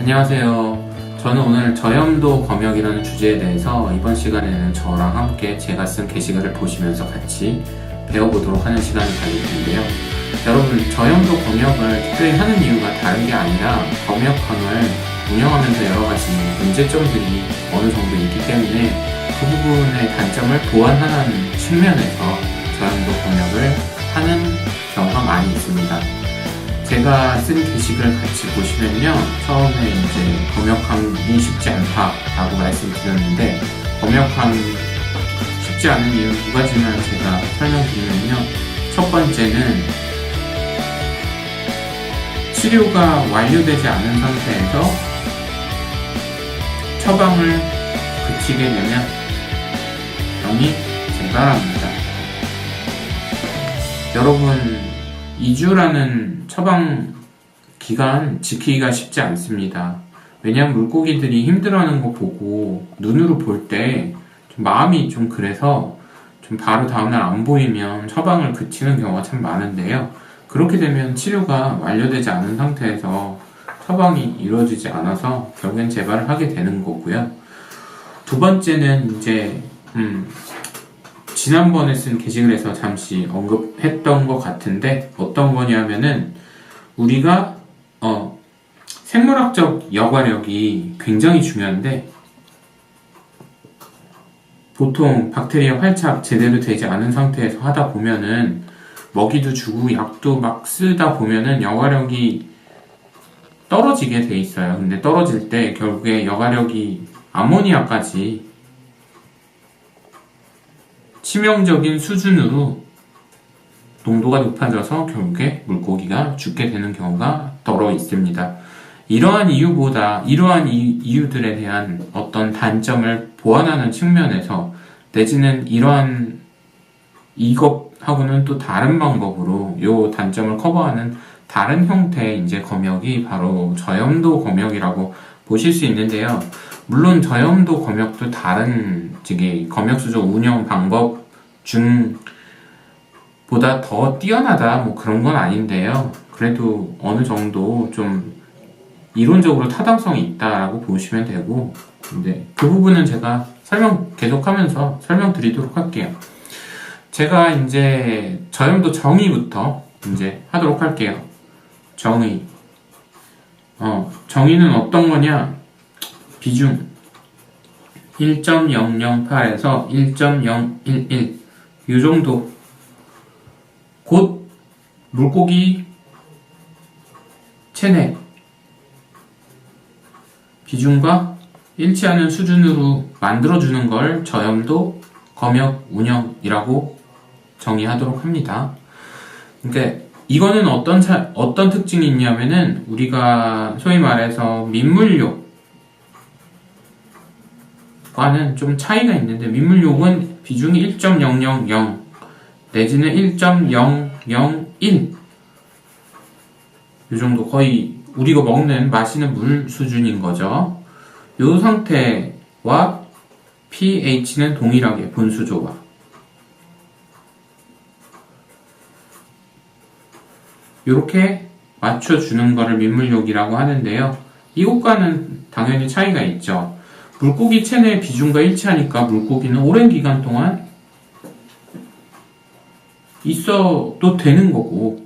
안녕하세요. 저는 오늘 저염도 검역이라는 주제에 대해서 이번 시간에는 저랑 함께 제가 쓴 게시글을 보시면서 같이 배워보도록 하는 시간을 가질 텐데요. 여러분, 저염도 검역을 특별히 하는 이유가 다른 게 아니라 검역항을 운영하면서 여러 가지 문제점들이 어느 정도 있기 때문에 그 부분의 단점을 보완하는 측면에서 저염도 검역을 하는 경우가 많이 있습니다. 제가 쓴 게시글 같이 보시면요. 처음에 이제 검역함이 쉽지 않다라고 말씀드렸는데, 검역함 쉽지 않은 이유 두 가지만 제가 설명드리면요. 첫 번째는 치료가 완료되지 않은 상태에서 처방을 그치게 되면 병이 재발합니다. 여러분, 2주라는 처방 기간 지키기가 쉽지 않습니다. 왜냐하면 물고기들이 힘들어하는 거 보고 눈으로 볼 때 마음이 좀 그래서 좀 바로 다음날 안 보이면 처방을 그치는 경우가 참 많은데요. 그렇게 되면 치료가 완료되지 않은 상태에서 처방이 이루어지지 않아서 결국엔 재발을 하게 되는 거고요. 두 번째는 이제 음, 지난번에 쓴 게시글에서 잠시 언급했던 것 같은데 어떤 거냐면은 우리가 어, 생물학적 여과력이 굉장히 중요한데 보통 박테리아 활착 제대로 되지 않은 상태에서 하다 보면은 먹이도 주고 약도 막 쓰다 보면은 여과력이 떨어지게 돼 있어요. 근데 떨어질 때 결국에 여과력이 아모니아까지 치명적인 수준으로 농도가 높아져서 결국에 물고기가 죽게 되는 경우가 더러 있습니다. 이러한 이유보다 이러한 이, 유들에 대한 어떤 단점을 보완하는 측면에서 내지는 이러한 이것하고는 또 다른 방법으로 요 단점을 커버하는 다른 형태의 이제 검역이 바로 저염도 검역이라고 보실 수 있는데요. 물론 저염도 검역도 다른 저기 검역 수조 운영 방법 중 보다 더 뛰어나다 뭐 그런 건 아닌데요. 그래도 어느 정도 좀 이론적으로 타당성이 있다라고 보시면 되고 이제 그 부분은 제가 설명 계속하면서 설명드리도록 할게요. 제가 이제 저염도 정의부터 이제 하도록 할게요. 정의. 어, 정의는 어떤 거냐? 비중. 1.008에서 1.011. 이 정도. 곧 물고기 체내 비중과 일치하는 수준으로 만들어주는 걸 저염도 검역 운영이라고 정의하도록 합니다. 그러니까 이거는 어떤 차, 어떤 특징이 있냐면은 우리가 소위 말해서 민물욕 과는 좀 차이가 있는데 민물욕은 비중이 1.000 내지는 1.001 이 정도 거의 우리가 먹는 마시는 물 수준인 거죠. 이 상태와 pH는 동일하게 분수조와 이렇게 맞춰주는 것을 민물욕이라고 하는데요. 이것과는 당연히 차이가 있죠. 물고기 체내 비중과 일치하니까 물고기는 오랜 기간 동안 있어도 되는 거고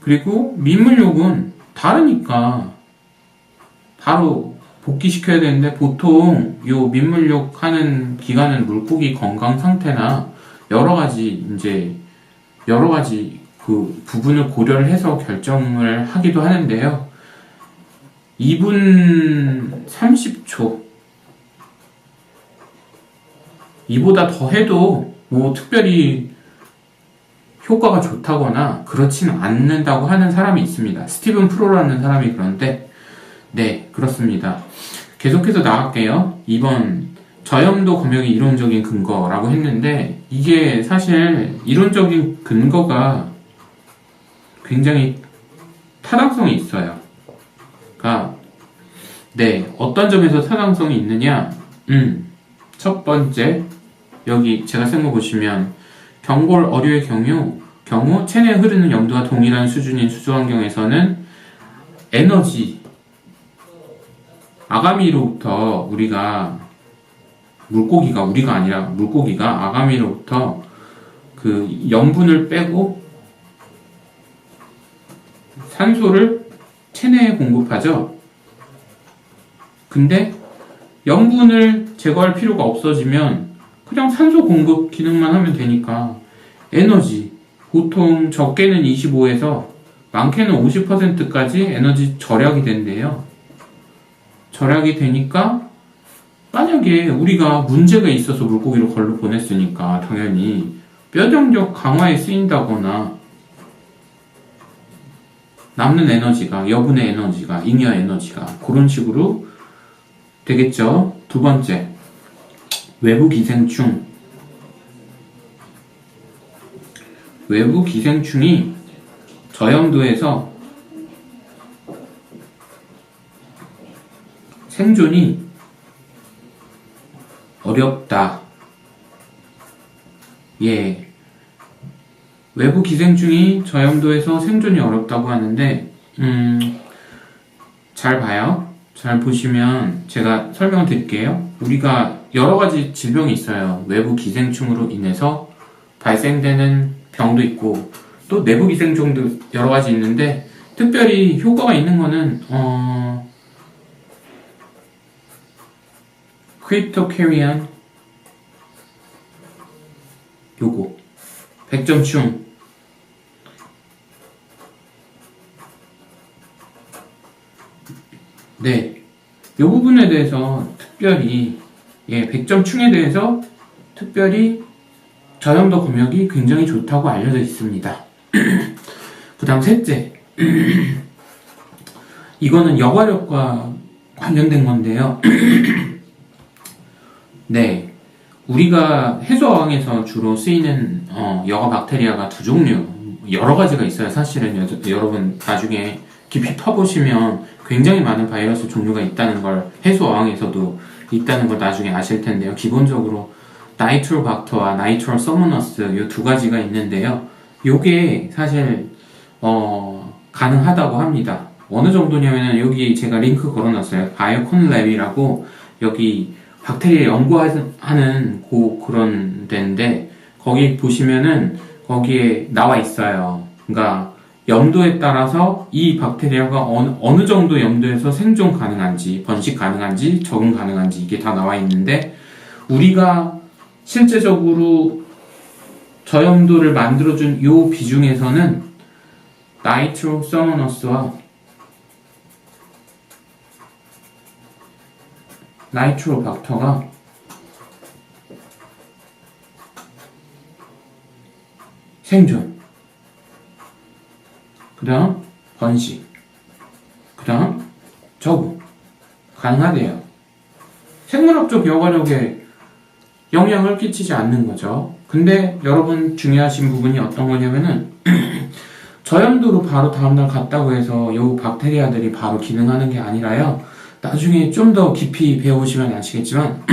그리고 민물욕은 다르니까 바로 복귀시켜야 되는데 보통 요 민물욕 하는 기간은 물고기 건강 상태나 여러 가지 이제 여러 가지 그 부분을 고려를 해서 결정을 하기도 하는데요. 2분 30초. 이보다 더 해도 뭐 특별히 효과가 좋다거나 그렇지는 않는다고 하는 사람이 있습니다. 스티븐 프로라는 사람이 그런데 네 그렇습니다. 계속해서 나갈게요. 2번 저염도 검역의 이론적인 근거라고 했는데 이게 사실 이론적인 근거가 굉장히 타당성이 있어요. 그러니까 네 어떤 점에서 타당성이 있느냐? 음, 첫 번째 여기 제가 쓴 거 보시면 경골 어류의 경우 경우 체내에 흐르는 염도와 동일한 수준인 수조 환경에서는 에너지 아가미로부터 우리가 물고기가 우리가 아니라 물고기가 아가미로부터 그 염분을 빼고 산소를 체내에 공급하죠. 근데 염분을 제거할 필요가 없어지면 그냥 산소 공급 기능만 하면 되니까 에너지 보통 적게는 25에서 많게는 50%까지 에너지 절약이 된대요. 절약이 되니까 만약에 우리가 문제가 있어서 물고기를 걸로 보냈으니까 당연히 뼈정력 강화에 쓰인다거나 남는 에너지가 여분의 에너지가 잉여 에너지가 그런 식으로 되겠죠. 두 번째 외부 기생충 외부 기생충이 저염도에서 생존이 어렵다. 예. 외부 기생충이 저염도에서 생존이 어렵다고 하는데, 음, 잘 봐요. 잘 보시면 제가 설명을 드릴게요. 우리가 여러 가지 질병이 있어요. 외부 기생충으로 인해서 발생되는 병도 있고, 또 내부 기생충도 여러 가지 있는데, 특별히 효과가 있는 거는, 어, 크립토캐리안 요거. 백점충 네, 요 부분에 대해서 특별히 예, 백점충에 대해서 특별히 저염도 검역이 굉장히 좋다고 알려져 있습니다. 그 다음 셋째 이거는 여과력과 관련된 건데요. 네. 우리가 해소어항에서 주로 쓰이는 어, 여과 박테리아가 두 종류, 여러 가지가 있어요. 사실은 여, 여러분 나중에 깊이 파보시면 굉장히 많은 바이러스 종류가 있다는 걸 해소어항에서도 있다는 걸 나중에 아실 텐데요. 기본적으로 나이트로박터와 나이트로 서머너스 이 두 가지가 있는데요. 요게 사실 어, 가능하다고 합니다. 어느 정도냐면은 여기 제가 링크 걸어놨어요. 바이오콘 랩이라고 여기 박테리아 연구하는 고 그런 데인데 거기 보시면은 거기에 나와 있어요. 그러니까 염도에 따라서 이 박테리아가 어느, 정도 염도에서 생존 가능한지 번식 가능한지 적응 가능한지 이게 다 나와 있는데 우리가 실제적으로 저염도를 만들어준 이 비중에서는 나이트로 서머너스와 나이트로 박터가 생존 그 다음 번식 그 다음 적응 가능하대요. 생물학적 여과력에 영향을 끼치지 않는 거죠. 근데 여러분 중요하신 부분이 어떤 거냐면은 저염도로 바로 다음날 갔다고 해서 요 박테리아들이 바로 기능하는 게 아니라요. 나중에 좀 더 깊이 배워보시면 아시겠지만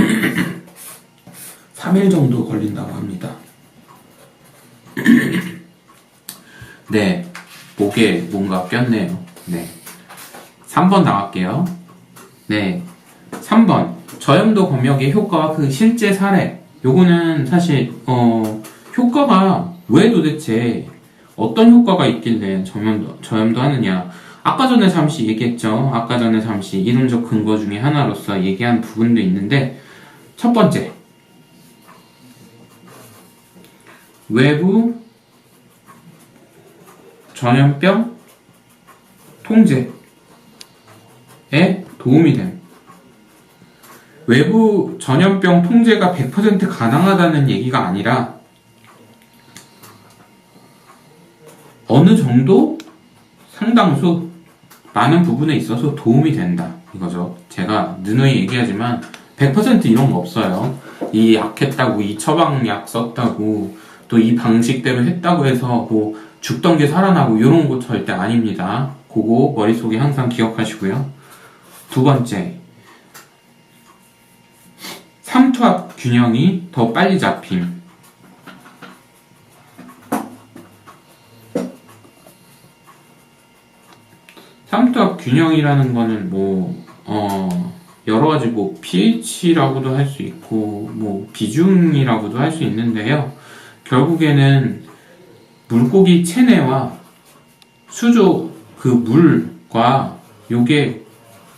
3일 정도 걸린다고 합니다. 네, 목에 뭔가 꼈네요. 네. 3번 나갈게요. 네. 3번. 저염도 검역의 효과와 그 실제 사례. 요거는 사실, 어, 효과가 왜 도대체 어떤 효과가 있길래 저염도, 저염도 하느냐. 아까 전에 잠시 얘기했죠. 아까 전에 잠시 이론적 근거 중에 하나로서 얘기한 부분도 있는데, 첫 번째. 외부 전염병 통제에 도움이 됨. 외부 전염병 통제가 100% 가능하다는 얘기가 아니라 어느 정도 상당수 많은 부분에 있어서 도움이 된다. 이거죠. 제가 누누이 얘기하지만 100% 이런 거 없어요. 이 약했다고, 이 처방약 썼다고, 또 이 방식 대로 했다고 해서 뭐 죽던 게 살아나고 이런 거 절대 아닙니다. 그거 머릿속에 항상 기억하시고요. 두 번째, 삼투압 균형이 더 빨리 잡힘. 삼투압 균형이라는 거는 뭐, 어, 여러 가지 뭐 pH라고도 할 수 있고 뭐 비중이라고도 할 수 있는데요. 결국에는 물고기 체내와 수조 그 물과 요게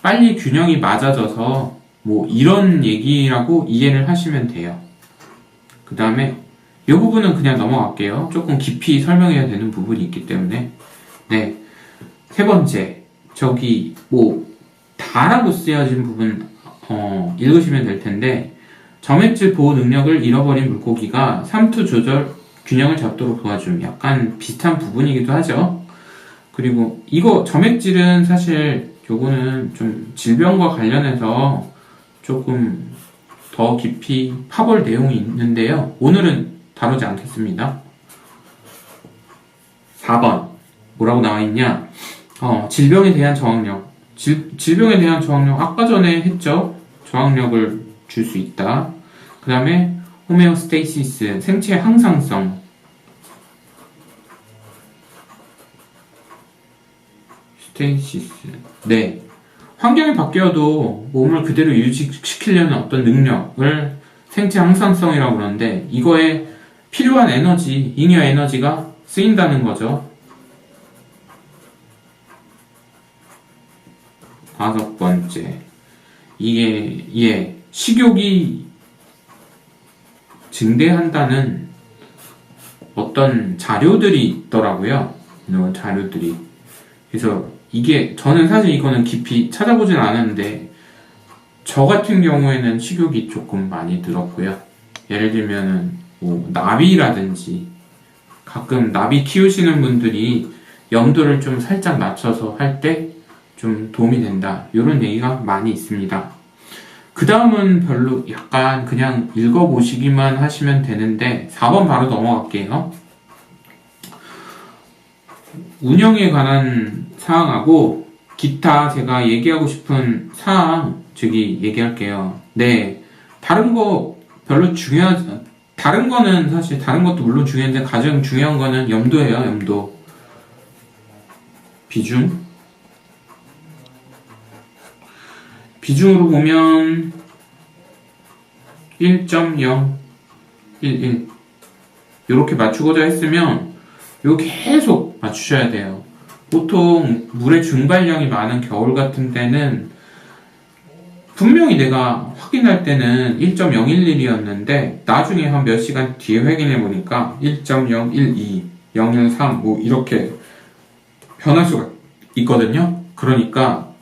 빨리 균형이 맞아져서 뭐 이런 얘기라고 이해를 하시면 돼요. 그 다음에 이 부분은 그냥 넘어갈게요. 조금 깊이 설명해야 되는 부분이 있기 때문에. 네. 세 번째. 저기, 뭐, 다라고 쓰여진 부분, 어, 읽으시면 될 텐데, 점액질 보호 능력을 잃어버린 물고기가 삼투 조절 균형을 잡도록 도와줌. 약간 비슷한 부분이기도 하죠. 그리고 이거 점액질은 사실 요거는 좀 질병과 관련해서 조금 더 깊이 파볼 내용이 있는데요. 오늘은 다루지 않겠습니다. 4번. 뭐라고 나와 있냐? 어, 질병에 대한 저항력. 질, 질병에 대한 저항력. 아까 전에 했죠? 저항력을 줄 수 있다. 그 다음에 호메오스테이시스. 생체 항상성. 스테이시스. 네. 환경이 바뀌어도 몸을 그대로 유지시키려는 어떤 능력을 생체 항상성이라고 그러는데 이거에 필요한 에너지, 잉여 에너지가 쓰인다는 거죠. 다섯 번째. 이게, 예, 식욕이 증대한다는 어떤 자료들이 있더라고요. 이런 자료들이. 그래서 이게, 저는 사실 이거는 깊이 찾아보진 않았는데, 저 같은 경우에는 식욕이 조금 많이 늘었고요. 예를 들면은, 뭐, 나비라든지, 가끔 나비 키우시는 분들이 염도를 좀 살짝 낮춰서 할 때 좀 도움이 된다. 이런 얘기가 많이 있습니다. 그 다음은 별로 약간 그냥 읽어보시기만 하시면 되는데 4번 바로 넘어갈게요. 운영에 관한 사항하고 기타 제가 얘기하고 싶은 사항 저기 얘기할게요. 네. 다른 거 별로 중요하지 다른 거는 사실 다른 것도 물론 중요한데 가장 중요한 거는 염도예요. 염도. 비중. 비중으로 보면 1.011 이렇게 맞추고자 했으면 이거 계속 맞추셔야 돼요. 보통 물의 증발량이 많은 겨울 같은 때는 분명히 내가 확인할 때는 1.011이었는데 나중에 한 몇 시간 뒤에 확인해 보니까 1.012, 013 뭐 이렇게 변할 수가 있거든요. 그러니까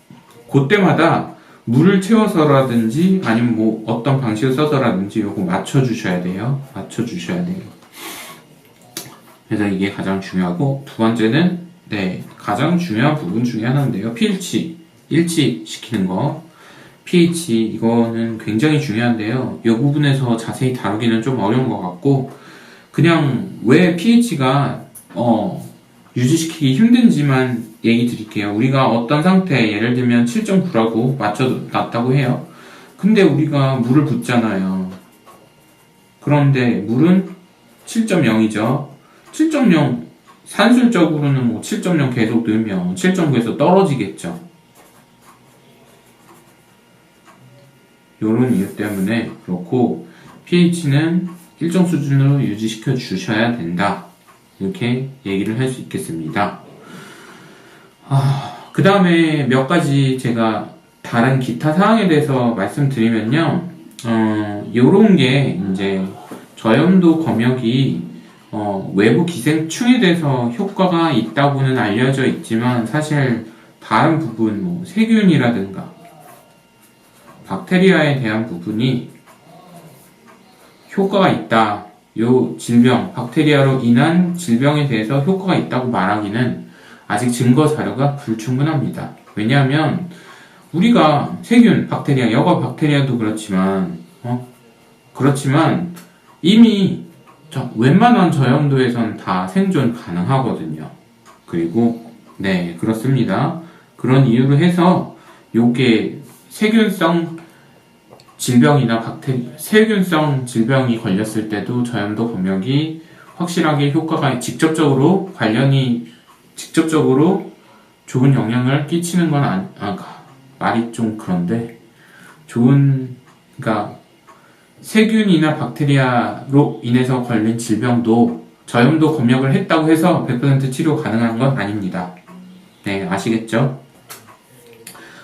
그때마다 물을 채워서라든지 아니면 뭐 어떤 방식을 써서라든지 요거 맞춰 주셔야 돼요. 맞춰 주셔야 돼요. 그래서 이게 가장 중요하고 두 번째는 네 가장 중요한 부분 중에 하나인데요. pH 일치 시키는 거 pH 이거는 굉장히 중요한데요. 이 부분에서 자세히 다루기는 좀 어려운 것 같고 그냥 왜 pH가 어, 유지시키기 힘든지만 얘기 드릴게요. 우리가 어떤 상태 예를 들면 7.9라고 맞춰놨다고 해요. 근데 우리가 물을 붓잖아요. 그런데 물은 7.0이죠. 7.0 산술적으로는 뭐 7.0 계속 넣으면 7.9에서 떨어지겠죠. 이런 이유 때문에 그렇고 pH는 일정 수준으로 유지시켜 주셔야 된다. 이렇게 얘기를 할 수 있겠습니다. 아, 그 다음에 몇 가지 제가 다른 기타 사항에 대해서 말씀드리면요. 어, 요런 게 이제 저염도 검역이 어, 외부 기생충에 대해서 효과가 있다고는 알려져 있지만 사실 다른 부분 뭐 세균이라든가 박테리아에 대한 부분이 효과가 있다. 요 질병, 박테리아로 인한 질병에 대해서 효과가 있다고 말하기는 아직 증거 자료가 불충분합니다. 왜냐하면 우리가 세균, 박테리아, 여과 박테리아도 그렇지만 어? 그렇지만 이미 저, 웬만한 저염도에선 다 생존 가능하거든요. 그리고 네 그렇습니다. 그런 이유로 해서 요게 세균성 질병이나 박테리 세균성 질병이 걸렸을 때도 저염도 검역이 확실하게 효과가 직접적으로 관련이 직접적으로 좋은 영향을 끼치는 건 아니, 아, 말이 좀 그런데 좋은 그러니까 세균이나 박테리아로 인해서 걸린 질병도 저염도 검역을 했다고 해서 100% 치료 가능한 건 아닙니다. 네, 아시겠죠?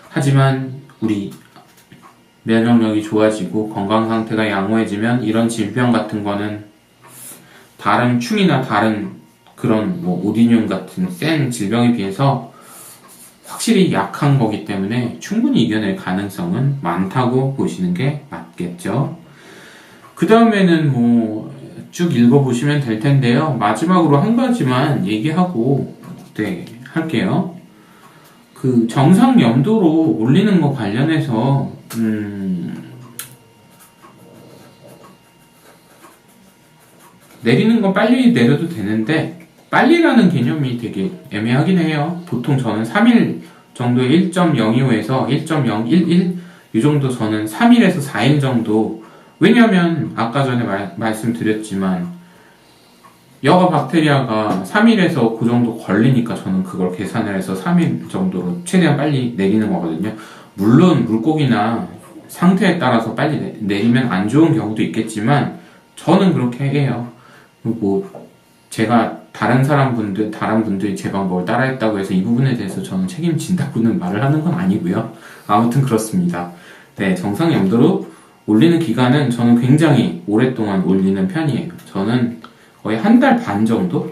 하지만 우리 면역력이 좋아지고 건강 상태가 양호해지면 이런 질병 같은 거는 다른 충이나 다른 그런 뭐 오디뇽 같은 센 질병에 비해서 확실히 약한 거기 때문에 충분히 이겨낼 가능성은 많다고 보시는 게 맞겠죠. 그 다음에는 뭐 쭉 읽어보시면 될 텐데요. 마지막으로 한 가지만 얘기하고 네 할게요. 그 정상 염도로 올리는 거 관련해서 음, 내리는 건 빨리 내려도 되는데 빨리라는 개념이 되게 애매하긴 해요. 보통 저는 3일 정도의 1.025에서 1.011 이 정도 저는 3일에서 4일 정도 왜냐면 아까 전에 말, 말씀드렸지만 여가 박테리아가 3일에서 그 정도 걸리니까 저는 그걸 계산을 해서 3일 정도로 최대한 빨리 내리는 거거든요. 물론 물고기나 상태에 따라서 빨리 내- 내리면 안 좋은 경우도 있겠지만 저는 그렇게 해요. 뭐 제가 다른 사람 분들 다른 분들이 제 방법을 따라했다고 해서 이 부분에 대해서 저는 책임진다고는 말을 하는 건 아니고요. 아무튼 그렇습니다. 네, 정상 염도로 올리는 기간은 저는 굉장히 오랫동안 올리는 편이에요. 저는 거의 한 달 반 정도?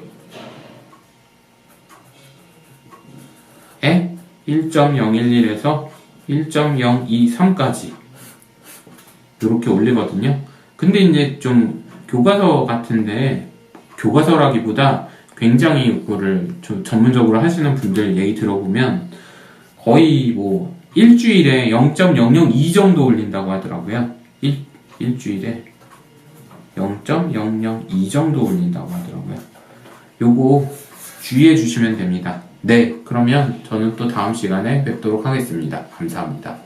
에 1.011에서 1.023까지 이렇게 올리거든요. 근데 이제 좀 교과서 같은데 교과서라기보다 굉장히 이거를 좀 전문적으로 하시는 분들 얘기 들어보면 거의 뭐 일주일에 0.002 정도 올린다고 하더라고요. 일, 일주일에 0.002 정도 올린다고 하더라고요. 요거 주의해 주시면 됩니다. 네, 그러면 저는 또 다음 시간에 뵙도록 하겠습니다. 감사합니다.